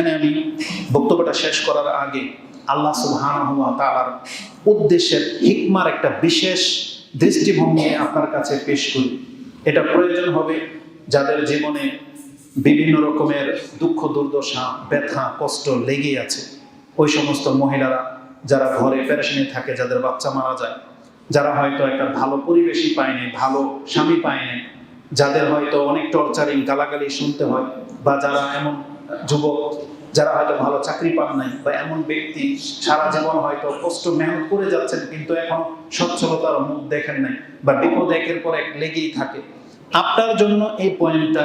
এখানে আমি বক্তব্যটা শেষ করার আগে আল্লাহ সুবহানাহু তাআলার উদ্দেশ্যের হিকমার একটা বিশেষ দৃষ্টিভঙ্গি আপনার কাছে পেশ করি। এটা প্রয়োজন হবে যাদের জীবনে বিভিন্ন রকমের দুঃখ, দুর্দশা, ব্যথা, কষ্ট লেগেই আছে। ওই সমস্ত মহিলারা যারা ঘরে পেরেশানি থাকে, যাদের বাচ্চা মারা যায়, যারা হয়তো একটা ভালো পরিবেশই পায়নি ভালো স্বামী পায়নি যাদের হয়তো অনেক টর্চারিং, গালাগালি শুনতে হয়, বা যারা এমন যুবক যারা হয়তো ভালো চাকরি পান নাই বা এমন ব্যক্তি, সারা জীবন হয়তো কষ্ট মেহনত করে যাচ্ছেন কিন্তু এখন সচ্ছলতার মুখ দেখেন নাই বা বিপদ একের পর এক লেগেই থাকে। আপনার জন্য এই পয়েন্টটা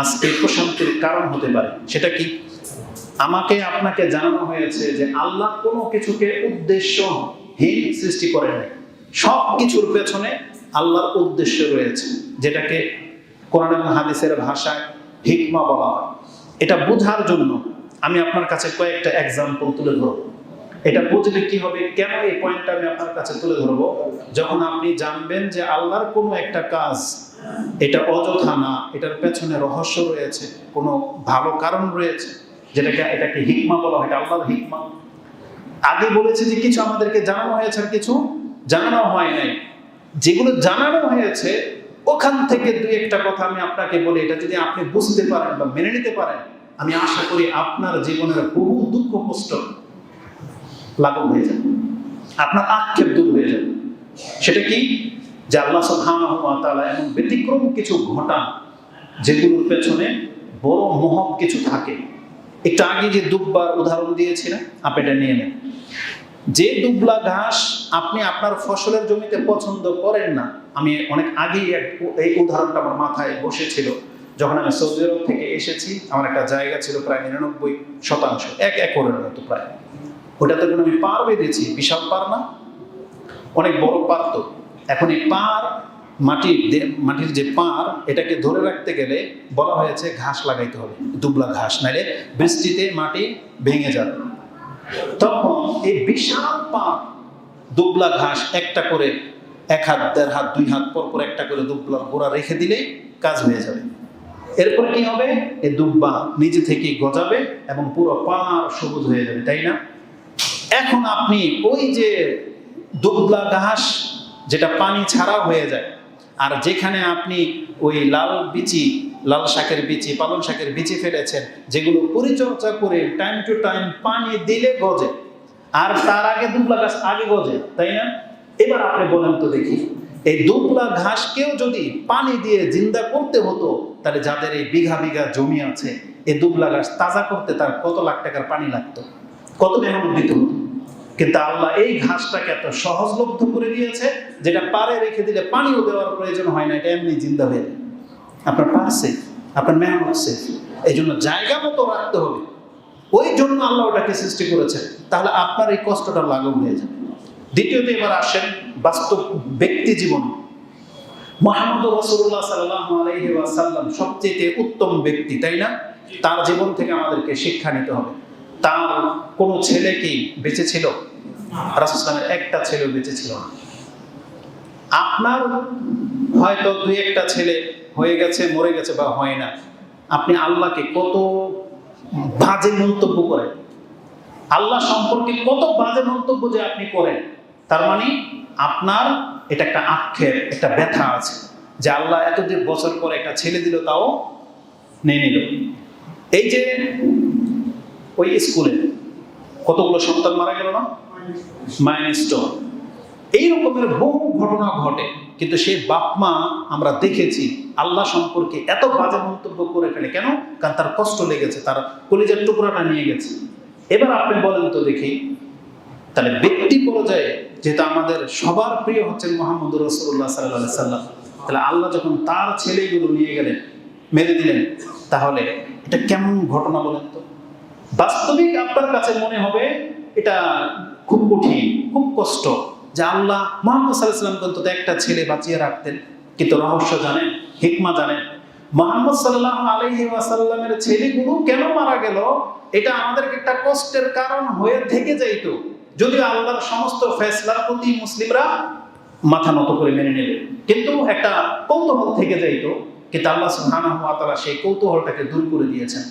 আজকে প্রশান্তির কারণ হতে পারে। সেটা কি? আমাকে আপনাকে জানানো হয়েছে যে আল্লাহ কোনো কিছুকে উদ্দেশ্যহীন সৃষ্টি করেন নাই। সব কিছুর পেছনে আল্লাহর উদ্দেশ্য রয়েছে, যেটাকে কোরআন হাদিসের ভাষায় হিকমা বলা হয়। এটা বোঝার জন্য আমি আপনার কাছে কয়েকটা এক্সাম্পল তুলে ধরব। এটা বুঝলে কি হবে? কেন এই পয়েন্টটা আমি আপনার কাছে তুলে ধরবো? যখন আপনি জানবেন যে আল্লাহর কোনো একটা কাজ, এটা অযথা না, এটার পেছনে রহস্য রয়েছে, কোনো ভালো কারণ রয়েছে, যেটাকে, এটাকে হিকমা বলা হয় আল্লাহর হিকমা। আগে বলেছে যে কিছু আমাদেরকে জানানো হয়েছে আর কিছু জানানো হয় নাই। যেগুলো জানানো হয়েছে ওখান থেকে দুই একটা কথা আমি আপনাকে বলি, এটা যদি আপনি বুঝতে পারেন বা মেনে নিতে পারেন, আমি আশা করি আপনার জীবনের বহু দুঃখ কষ্ট লাঘব হয়ে যাবে। আপনার আক্ষেপ দূর হয়ে যাবে। সেটা কি? যে আল্লাহ সুবহানাহু ওয়া তাআলা এমন ব্যতিক্রম কিছু ঘটান, যেগুলোর পেছনে বড় মহৎ কিছু থাকে। একটু আগে যে দুব্বার উদাহরণ দিয়েছিলাম আপনি এটা নিয়ে নেন। যে দুবলা ঘাস আপনি আপনার ফসলের জমিতে পছন্দ করেন না আমি অনেক আগেই এই উদাহরণটা আমার মাথায় বসেছিল। যখন আমি সৌদি আরব থেকে এসেছি, আমার একটা জায়গা ছিল প্রায় নিরানব্বই শতাংশ, এক একরের মতো প্রায়। ওটাতে যখন আমি পার বেঁধেছি বিশাল পার না, অনেক বড় পার তো। এখন এই পার, মাটির মাটির যে পার, এটাকে ধরে রাখতে গেলে বলা হয়েছে ঘাস লাগাইতে হবে, দুবলা ঘাস, নাইলে বৃষ্টিতে মাটি ভেঙে যাবে। তখন এই বিশাল পার, দুবলা ঘাস একটা করে এক হাত, দেড় হাত, দুই হাত, পর পর একটা করে দুবলা গোড়া রেখে দিলেই কাজ হয়ে যাবে। এরপর কি হবে? এই দুব্বা নিজে থেকেই গজাবে এবং পুরো পার সবুজ হয়ে যাবে, তাই না? এখন আপনি ওই যে দুবলা ঘাস যেটা পানি ছাড়া হয়ে যায়, আর যেখানে আপনি ওই লাল বিচি, লাল শাকের বিচি, পালং শাকের বিচি ফেলেছেন, যেগুলো পরিচর্যা করে টাইম টু টাইম পানি দিলে গজে। আর তার আগে দুবলা গাছ আগে গজে, তাই না? এবার আপনি বলেন তো দেখি, এই দুবলা ঘাসকেও যদি পানি দিয়ে জিন্দা করতে হতো, তাহলে যাদের এই বিঘা বিঘা জমি আছে, এই দুবলা ঘাস তাজা করতে তার কত লাখ টাকার পানি লাগতো? কত মেহনত দিতে কিন্তু আল্লাহ এই ঘাসটাকে এত সহজলব্ধ করে দিয়েছে, যেটা পারে রেখে দিলে পানিও দেওয়ার প্রয়োজন হয় না, এটা এমনি জিন্দা হয়ে যায়। আপনার পারছে আপনার মেহনত সেফ এই জন্য জায়গা মতো রাখতে হবে। ওই জন্য আল্লাহ ওটাকে সৃষ্টি করেছে তাহলে আপনার এই কষ্টটা লাঘব হয়ে যাবে। দ্বিতীয়ত এবার আসেন বাস্তব ব্যক্তি জীবন। মোহাম্মদ রসুল্লাহ সাল্লাহ আলহি ওয়াসাল্লাম সবচেয়ে উত্তম ব্যক্তি, তাই না? তার জীবন থেকে আমাদেরকে শিক্ষা নিতে হবে। তার কোনো ছেলে কি বেঁচে ছিল? রাসুসলামের একটা ছেলেও বেঁচে ছিল না। আপনার হয়তো দুই একটা ছেলে হয়ে গেছে, মরে গেছে বা হয় না। আপনি আল্লাহকে কত বাজে মন্তব্য করেন? আল্লাহ সম্পর্কে কত বাজে মন্তব্য যে আপনি করেন? তার মানে আপনার এটা একটা আক্ষেপ, একটা ব্যথা আছে, যে আল্লাহ এতদিন বছর পরে একটা ছেলে দিল, তাও নিয়ে নিল। এই যে ওই স্কুলে কতগুলো সন্তান মারা গেল না? মাইনস্টোন এই রকমের বহু ঘটনা ঘটে, কিন্তু সেই বাপ মা আমরা দেখেছি আল্লাহ সম্পর্কে এত বাজে মন্তব্য করে ফেলে। কেন? কারণ তার কষ্ট লেগেছে, তার কলিজার টুকরাটা নিয়ে গেছে। এবার আপনি বলেন তো দেখি তাহলে ব্যক্তি পর্যায়ে যেটা আমাদের সবার প্রিয় হচ্ছেন মোহাম্মদ রসুল্লাহ সাল্লাহ সাল্লাম, তাহলে আল্লাহ যখন তার ছেলেগুলো নিয়ে গেলেন, মেরে দিলেন, তাহলে এটা কেমন ঘটনা বলেন তো? বাস্তবিক আপনার কাছে মনে হবে এটা খুব কঠিন, খুব কষ্ট যে আল্লাহ মোহাম্মদ সাল্লাহামকে অন্তত একটা ছেলে বাঁচিয়ে রাখতেন। কিন্তু রহস্য জানেন, হিকমা জানেন, মোহাম্মদ সাল্লাহ আলহি ওয়াসাল্লামের ছেলেগুলো কেন মারা গেল? এটা আমাদেরকে একটা কষ্টের কারণ হয়ে থেকে যাইতো। যদিও আল্লাহর সমস্ত ফেসলার প্রতি মুসলিমরা মাথা নত করে মেনে নেবে। কিন্তু একটা কৌতূহল থেকে যাইতো কিন্তু আল্লাহ তাআলা সেই কৌতূহলটাকে দূর করে দিয়েছেন।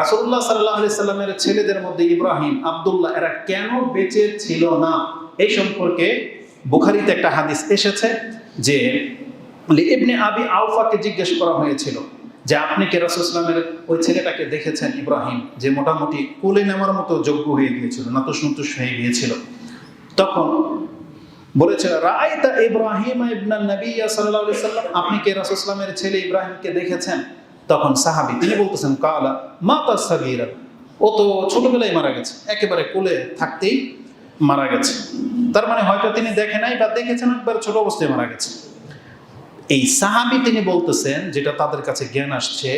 রাসুল্লাহ সাল্লাহ সাল্লামের ছেলেদের মধ্যে ইব্রাহিম, আবদুল্লাহ, এরা কেন বেঁচে ছিল না? এই সম্পর্কে বুখারিতে একটা হাদিস এসেছে যে ইবনে আবি আউফাকে জিজ্ঞেস করা হয়েছিল। যে আপনি কে রাসুলামের ওই ছেলেটাকে দেখেছেন, ইব্রাহিম, যে মোটামুটি কোলে নেওয়ার মতো যোগ্য হয়ে গিয়েছিল নাতুস নতুস হয়ে গিয়েছিল। তখন বলেছিল রায়তা ইব্রাহিম ইবনান নবী আলাইহি সাল্লাম আপনি কে রাসূলুল্লাহের ছেলে ইব্রাহিমকে দেখেছেন? তখন সাহাবী, তিনি বলতেছেন, কালা মাতা সাগীরা, ও তো ছোটবেলায় মারা গেছে, একেবারে কোলে থাকতেই মারা গেছে। তার মানে হয়তো তিনি দেখে নাই বা দেখেছেন, একবার ছোট অবস্থায় মারা গেছে। এই সাহাবি তিনি বলতেছেন, যেটা তাদের কাছে জ্ঞান আসছে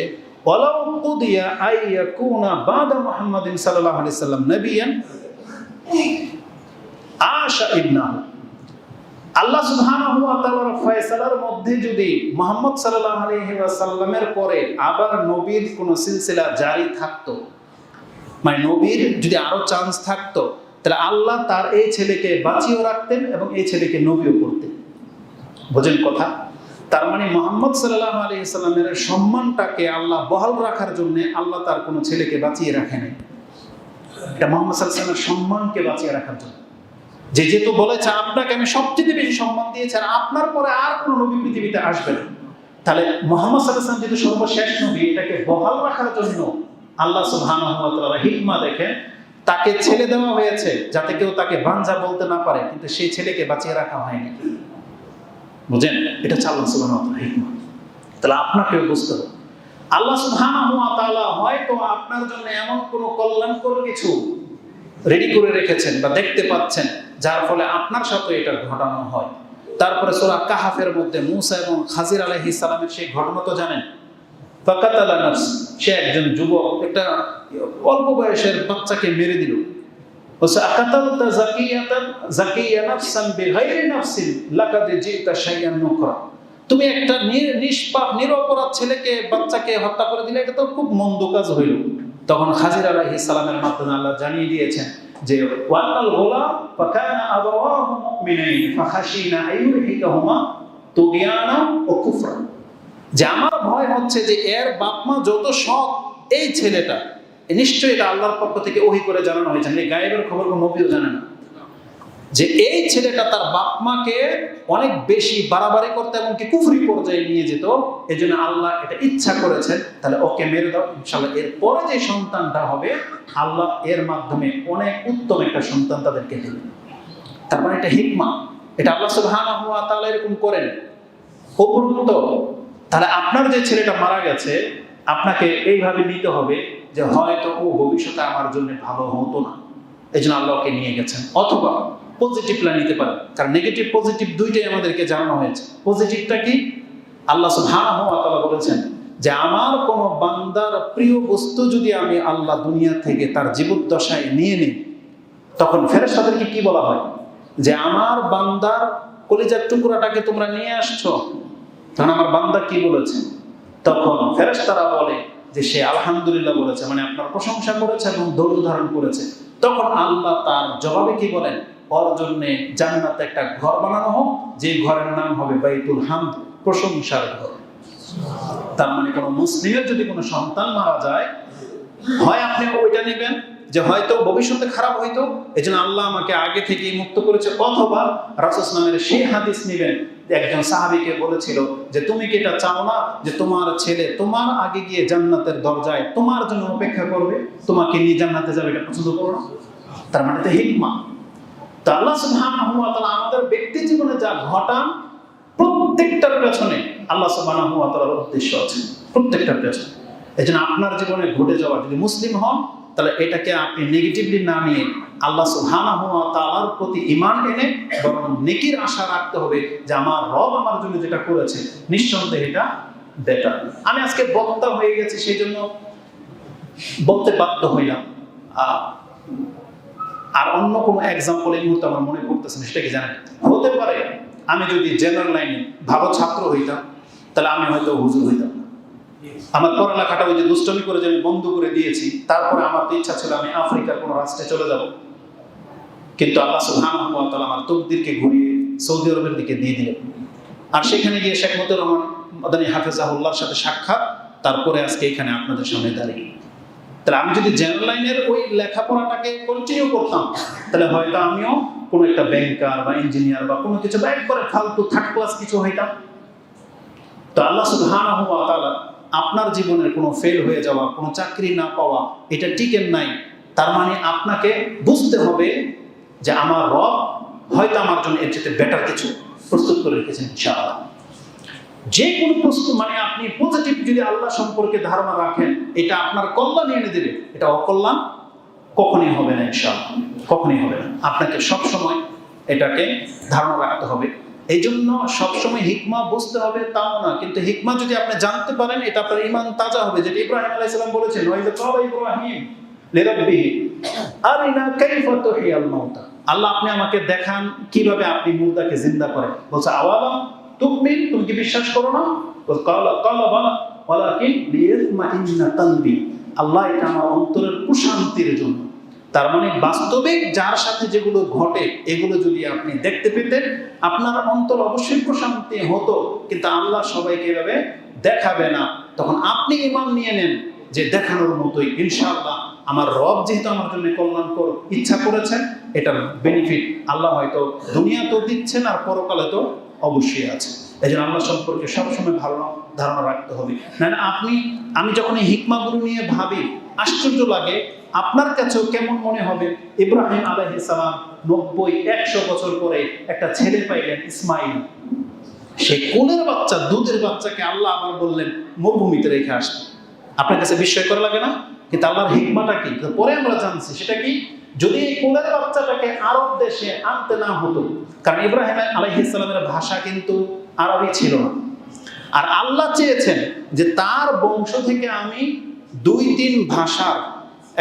আল্লাহ ফয়সালার মধ্যে যদি মুহাম্মদ পরে আবার নবীর কোন সিলসিলা জারি থাকতো মানে নবীর যদি আরও চান্স থাকতো, তাহলে আল্লাহ তার এই ছেলেকে বাঁচিয়েও রাখতেন এবং এই ছেলেকে নবীও করতেন। বোঝেন কথা? তার মানে মোহাম্মদ সাল্লাহ আলী ইসলামের সম্মানটাকে আল্লাহ বহাল রাখার জন্য আল্লাহ তার কোনো ছেলেকে বাঁচিয়ে রাখেনি এটা মোহাম্মদ সাল্লামের সম্মানকে বাঁচিয়ে রাখার জন্য। যে যেহেতু বলেছে, আপনাকে আমি সবচেয়ে বেশি সম্মান দিয়েছি আর আপনার পরে আর কোনো নবী পৃথিবীতে আসবে না। তাহলে মোহাম্মদ সাল্লাম যেহেতু সর্বশেষ নবী, এটাকে বহাল রাখার জন্য আল্লাহ সুবহান হিকমা দেখেন। তাকে ছেলে দেওয়া হয়েছে যাতে কেউ তাকে বাঞ্জা বলতে না পারে, কিন্তু সেই ছেলেকে বাঁচিয়ে রাখা হয়নি। বুঝেন? এটা সুবহান হিকমা তাহলে আপনাকেও বুঝতে হবে। আল্লাহ সুবহানাহু ওয়া তাআলা হয়তো আপনার জন্য এমন কোনো কল্যাণকর কিছু রেডি করে রেখেছেন বা দেখতে পাচ্ছেন, যার ফলে আপনার সাথে এটা ঘটানো হয়। তারপরে সোরা কাহাফের মধ্যে মুসা এবং খাজির আলাইহিস সালামের সেই ঘটনা তো জানেন? ফাকাতালা নাফস, সে একজন যুবক, একটা অল্প বয়সের বাচ্চাকে মেরে দিল। তুমি একটা নিষ্পাপ, নিরপরাধ ছেলেকে, বাচ্চাকে হত্যা করে দিলে এটা তো খুব মন্দ কাজ হইল। তখন হাজির আলাইহিস সালামের মাধ্যমে আল্লাহ জানিয়ে দিয়েছেন যে, ওয়ান্নাল গোলাম ফাকানা আবাওয়াহু মুমিনাইন ফাখাশিনা তুগিয়ানা ও কুফরা যে আমার ভয় হচ্ছে যে এর বাপ মা যত সৎ, এই ছেলেটা নিশ্চয়ই এটা আল্লাহর পক্ষ থেকে ওহি করে জানানো হয়েছে। এই গায়েবের খবর নবীও জানে না। যে এই ছেলেটা তার বাপ মাকে অনেক বেশি বাড়াবাড়ি করতে এবং কি কুফরি পর্যায়ে নিয়ে যেত এই জন্য আল্লাহ এটা ইচ্ছা করেছেন। তাহলে ওকে মেরে দাও ইনশাল্লাহ এর পরে যে সন্তানটা হবে, আল্লাহ এর মাধ্যমে অনেক উত্তম একটা সন্তান তাদেরকে দেবে তার মানে এটা হিকমা। এটা আল্লাহ সুবহানাহু ওয়া তাআলা এরকম করেন। উপরন্ত তাহলে আপনার যে ছেলেটা মারা গেছে, আপনাকে এইভাবে নিতে হবে। যে হয়তো, ও, ভবিষ্যতে আমার জন্য ভালো হতো না। এই জন্য আল্লাহকে নিয়ে গেছেন। অথবা পজিটিভটা নিতে পারেন। কারণ নেগেটিভ পজিটিভ দুইটাই আমাদেরকে জানানো হয়েছে। পজিটিভটা কি? আল্লাহ সুবহানাহু ওয়া তাআলা বলেছেন যে, আমার কোনো বান্দার প্রিয় বস্তু যদি আমি আল্লাহ দুনিয়া থেকে তার জীবদ্দশায় নিয়ে নিই, তখন ফেরেশতাদেরকে কি বলা হয়? যে, আমার বান্দার কলিজার টুকরাটাকে তোমরা নিয়ে আসছো। তখন আমার বান্দা কি বলেছে? তখন ফেরেশতারা বলে যে সে আলহামদুলিল্লাহ বলেছে মানে আপনার প্রশংসা করেছে এবং ধৈর্য ধারণ করেছে। তখন আল্লাহ তার জবাবে কি বলেন? ওর জন্য জান্নাতে একটা ঘর বানানো হোক যে ঘরের নাম হবে বাইতুল হাম প্রশংসার ঘর। তার মানে কোনো মুসলিমের যদি কোনো সন্তান মারা যায়, হয় আপনি ওইটা নেবেন? যে হয়তো ভবিষ্যতে খারাপ হইতো এই জন্য আল্লাহ আমাকে আগে থেকেই মুক্ত করেছে। অথবা রাসুসলামের সেই হাদিস নেবেন একজন সাহাবিকে বলেছিল যে, তুমি কি এটা চাও না যে তোমার ছেলে তোমার আগে গিয়ে জান্নাতের দরজায় তোমার জন্য অপেক্ষা করবে? তোমাকে নিয়ে জান্নাতে যাবে, এটা পছন্দ করো না? তার মানে তো হিকমা। তো আল্লাহ সুবহানাহু ওয়া তাআলা আমাদের ব্যক্তি জীবনে যা ঘটান, প্রত্যেকটার পেছনে আল্লাহ সুবহানাহু ওয়া তাআলার উদ্দেশ্য আছে, প্রত্যেকটার পেছনে। এই আপনার জীবনে ঘটে যাওয়া, যদি মুসলিম হন তাহলে এটাকে আপনি নেগেটিভলি না নিয়ে আল্লাহ সুবহানাহু ওয়া তাআলার প্রতি ঈমান এনে বরং নেকির আশা রাখতে হবে যে আমার রব আমার জন্য যেটা করেছে, নিঃসন্দেহে এটা বেটার আমি আজকে বক্তা হয়ে গেছি সেই জন্য বলতে বাধ্য হইলাম। আর অন্য কোনো এক্সাম্পল এই মুহূর্তে আমার মনে পড়তেছে না, সেটা কি জানেন? হতে পারে, আমি যদি জেনারেল লাইনে ভালো ছাত্র হইতাম, তাহলে আমি হয়তো হুজুর হইতাম। আমার পড়ালেখাটা ওই যে দুষ্টমি করে যে আমি বন্ধ করে দিয়েছি, তারপরে আমার তো ইচ্ছা ছিল আমি আফ্রিকার কোনো রাষ্ট্রে চলে যাব। কিন্তু আল্লাহ তাআলা আমার তকদিরকে ঘুরিয়ে সৌদি আরবের দিকে দিয়ে দিলেন। আর সেখানে গিয়ে শেখ মতুর রহমান মাদানী হাফেজাহুল্লাহর সাথে সাক্ষাৎ, তারপরে আজকে এখানে আপনাদের সামনে দাঁড়িয়ে। তাহলে আমি যদি জেনারেল লাইনের ওই লেখাপড়াটাকে কন্টিনিউ করতাম, তাহলে হয়তো আমিও কোনো একটা ব্যাংকার বা ইঞ্জিনিয়ার বা কোনো কিছু বা একবারে ফালতু থার্ড ক্লাস কিছু হইতাম। তো আল্লাহ সুবহানাহু ওয়া আপনার জীবনের কোনো ফেল হয়ে যাওয়া, কোনো চাকরি না পাওয়া, এটা টিকেন নাই। তার মানে আপনাকে বুঝতে হবে যে আমার রব হয়তো আমার জন্য এর চেয়ে বেটার কিছু প্রস্তুত করে রেখেছেন, ইনশাআল্লাহ। যে কোনো প্রস্তুত মানে আপনি পজিটিভ যদি আল্লাহ সম্পর্কে ধারণা রাখেন, এটা আপনার কল্যাণ এনে দেবে। এটা অকল্যাণ কখনই হবে না, ইনশাআল্লাহ। কখনই হবে না। আপনাকে সব সময় এটাকে ধারণা রাখতে হবে। এই জন্য সবসময় হিকমা বুঝতে হবে, তাও না। কিন্তু হিকমা যদি আপনি জানতে পারেন, এটা আপনার ইমান তাজা হবে। যেটা ইব্রাহিম আলাইহিস সালাম বলেছেন আল্লাহ আপনি আমাকে দেখান কীভাবে আপনি মুর্দাকে জিন্দা করেন। বলছে আওয়ালাম তুমিন, তুমি কি বিশ্বাস করো না? ক্বালা ক্বালা বালা, ওয়ালাকিন লিয়াতমাইন্না তালবি আল্লাহ এটা আমার অন্তরের প্রশান্তির জন্য। তার মানে বাস্তবিক যার সাথে যেগুলো ঘটে, এগুলো যদি আপনি দেখতে পেতেন, আপনার অন্তর অবশ্যই প্রশান্তি হতো, কিন্তু আল্লাহ সবাইকে এভাবে দেখাবে না। তখন আপনি ইমান নিয়ে নেন যে দেখানোর মতোই, ইনশাআল্লাহ, আমার রব যেহেতু আমার জন্য কল্যাণ কর ইচ্ছা করেছেন, এটার বেনিফিট আল্লাহ হয়তো দুনিয়া তো দিচ্ছেন আর পরকালে তো অবশ্যই আছে। এই জন্য আল্লাহ সম্পর্কে সবসময় ভালো ধারণা রাখতে হবে। না আপনি, আমি যখন এই হিকমাগুলো নিয়ে ভাবি, আশ্চর্য লাগে আপনার কাছেও কেমন মনে হবে? ইব্রাহিম আলাইহিস সালাম নব্বই, একশো বছর পরে একটা ছেলে পাইলেন ইসমাইল। সে কোলের বাচ্চা, দুধের বাচ্চাকে আল্লাহ আবার বললেন, মরুভূমিতে রেখে আসতে আপনার কাছে বিস্ময় করা লাগে না? কিন্তু আল্লাহর হিকমাটা কি? পরে আমরা জানছি, সেটা কি? যদি এই কোলের বাচ্চাটাকে আরব দেশে আনতে না হতো, কারণ ইব্রাহিম আলাইহিসসালামের ভাষা কিন্তু আরবি ছিল না। আর আল্লাহ চেয়েছেন যে তার বংশ থেকে আমি দুই তিন ভাষার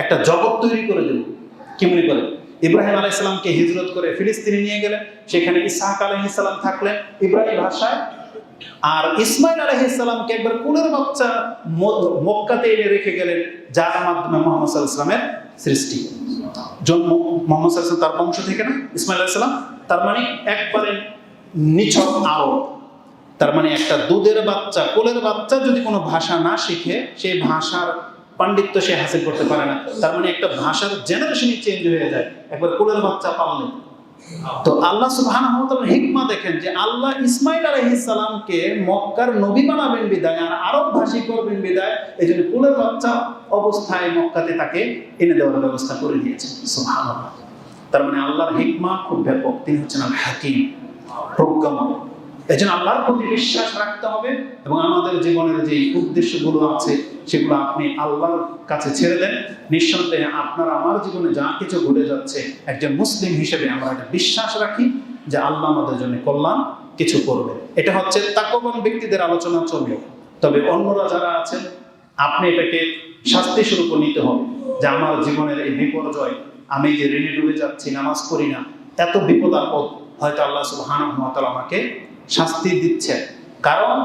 একটা জগৎ তৈরি করে দেব। কি মনে করেন? ইব্রাহিম আলাইসালামকে হিজরত করে ফিলিস্তিনে নিয়ে গেলেন, সেখানে ইসাহাক আলাইহিসাল্লাম থাকলেন ইব্রাহিম ভাষায়। আর ইসমাইল আলাইহিসাল্লামকে একবার কুলের বাচ্চা মক্কাতে এনে রেখে গেলেন, যার মাধ্যমে মোহাম্মদ ইসলামের সৃষ্টি। জন্ম মোহাম্মদ সাল্লাহ তার বংশ থেকে না? ইসমাইল আলাইসাল্লাম তার মানে একবারে নিছক আরব। তার মানে একটা দুধের বাচ্চা, কোলের বাচ্চা যদি কোনো ভাষা না শিখে, সেই ভাষার পাণ্ডিত্য সে হাসিল করতে পারে না। তার মানে একটা ভাষার জেনারেশনই চেঞ্জ হয়ে যায়। একবার কোলের বাচ্চা পাললে তো আল্লাহ সুবহানাহু ওয়া হিকমা দেখেন যে আল্লাহ ইসমাইল আলাইহিস সালামকে মক্কার নবী বানাবেন বিদায় আর আরব ভাষী করবেন বিদায়। এই জন্য কোলের বাচ্চা অবস্থায় মক্কাতে তাকে এনে দেওয়ার ব্যবস্থা করে দিয়েছেন। সুবহানাল্লাহ। তার মানে আল্লাহর হিকমা খুব ব্যাপক। তিনি হচ্ছেন আল হাকিম। প্রজ্ঞাময়। এই জন্য আল্লাহর প্রতি বিশ্বাস রাখতে হবে এবং আমাদের জীবনের যে উদ্দেশ্যগুলো আছে, সেগুলো আপনি আল্লাহর কাছে ছেড়ে দেন। নিঃসন্দেহে আপনার আমার জীবনে যা কিছু ঘটে যাচ্ছে, একজন মুসলিম হিসেবে আমরা একটা বিশ্বাস রাখি যে আল্লাহ আমাদের জন্য কল্যাণ কিছু করবে। এটা হচ্ছে তাকবান ব্যক্তিদের আলোচনা চলবে। তবে অন্যরা যারা আছেন, আপনি এটাকে শাস্তি স্বরূপ নিতে হবে যে আমার জীবনের এই বিপর্যয়, আমি যে ঋণে ডুবে যাচ্ছি, নামাজ পড়ি না, এত বিপদ আপদ, হয়তো আল্লাহ তাআলা আমাকে শাস্তি দিচ্ছে। কারণ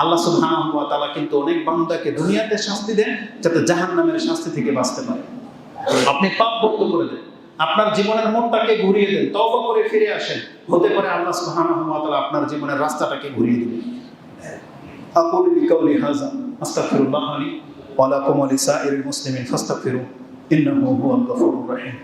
আল্লাহ সুবহানাহু ওয়া তাআলা কিন্তু অনেক বান্দাকে দুনিয়াতে শাস্তি দেন যাতে জাহান্নামের শাস্তি থেকে বাঁচতে পারে। আপনি পাপ মুক্ত করে দেন, আপনার জীবনের মনটাকে ঘুরিয়ে দেন, তওবা করে ফিরে আসেন, হতে পারে আল্লাহ সুবহানাহু ওয়া তাআলা আপনার জীবনের রাস্তাটাকে ঘুরিয়ে দিবেন আকুলু লিকাউলি হাযা, আস্তাগফিরুল্লাহ লি ওয়া লাকুম ওয়া লিসাইরিল মুসলিমিন ফাস্তাগফিরু ইন্নাহু হুয়াল গফুরুর রহিম।